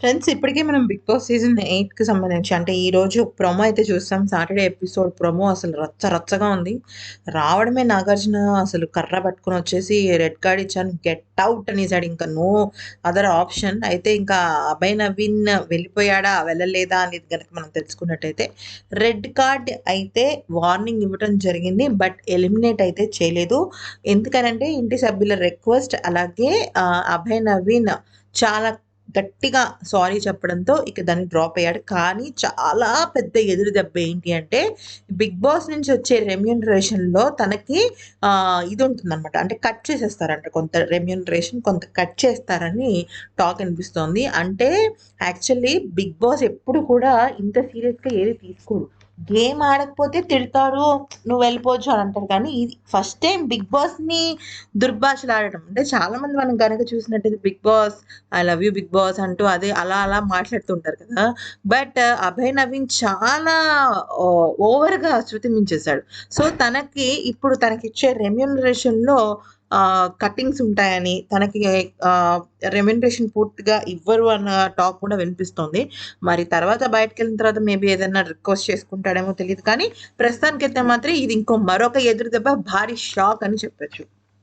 Friends ఇప్పటికే మనం big boss season ఎయిట్కి సంబంధించి అంటే ఈరోజు ప్రొమో అయితే చూస్తాం. సాటర్డే ఎపిసోడ్ ప్రొమో అసలు రచ్చ రచ్చగా ఉంది. రావడమే నాగార్జున అసలు కర్ర పట్టుకొని వచ్చేసి రెడ్ కార్డ్ ఇచ్చాను. గెట్ అవుట్ అనేసాడు. ఇంకా నో అదర్ ఆప్షన్ అయితే ఇంకా అభయ్ నవీన్ వెళ్ళిపోయాడా? వెళ్ళలేదా అనేది కనుక మనం తెలుసుకున్నట్టయితే రెడ్ కార్డ్ అయితే వార్నింగ్ ఇవ్వడం జరిగింది. బట్ ఎలిమినేట్ అయితే చేయలేదు. ఎందుకనంటే ఇంటి సభ్యుల రిక్వెస్ట్ అలాగే అభయ అభయ్ నవీన్ చాలా గట్టిగా సారీ చెప్పడంతో ఇక దాన్ని డ్రాప్ అయ్యాడు. కానీ చాలా పెద్ద ఎదురు దెబ్బ ఏంటి అంటే బిగ్ బాస్ నుంచి వచ్చే రెమ్యూనరేషన్లో తనకి ఇది ఉంటుందన్నమాట. అంటే కట్ చేసేస్తారంట కొంత రెమ్యూనరేషన్ కొంత కట్ చేస్తారని టాక్ అనిపిస్తోంది అంటే యాక్చువల్లీ బిగ్ బాస్ ఎప్పుడు కూడా ఇంత సీరియస్గా ఏది తీసుకోడు. గేమ్ ఆడకపోతే తిడతారు నువ్వు వెళ్ళిపోవచ్చు అని అంటారు. కానీ ఇది ఫస్ట్ టైం బిగ్ బాస్ని దుర్భాషలు ఆడటం. అంటే చాలా మంది మనం కనుక చూసినట్టయితే Bigg Boss I love you Bigg Boss అంటూ అదే అలా అలా మాట్లాడుతుంటారు కదా. బట్ అభయ్ నవీన్ చాలా ఓవర్గా శృతి మించేశాడు సో తనకి ఇప్పుడు తనకిచ్చే రెమ్యూనరేషన్లో కట్టింగ్స్ ఉంటాయని తనకి రెమ్యునరేషన్ పూర్తిగా ఇవ్వరు అన్న టాక్ కూడా వినిపిస్తోంది. మరి తర్వాత బయటకు వెళ్ళిన తర్వాత మేబీ ఏదైనా రిక్వెస్ట్ చేసుకుంటాడేమో తెలియదు కానీ ప్రస్తుతానికైతే మాత్రం ఇది ఇంకో మరొక ఎదురు దెబ్బ భారీ షాక్ అని చెప్పొచ్చు.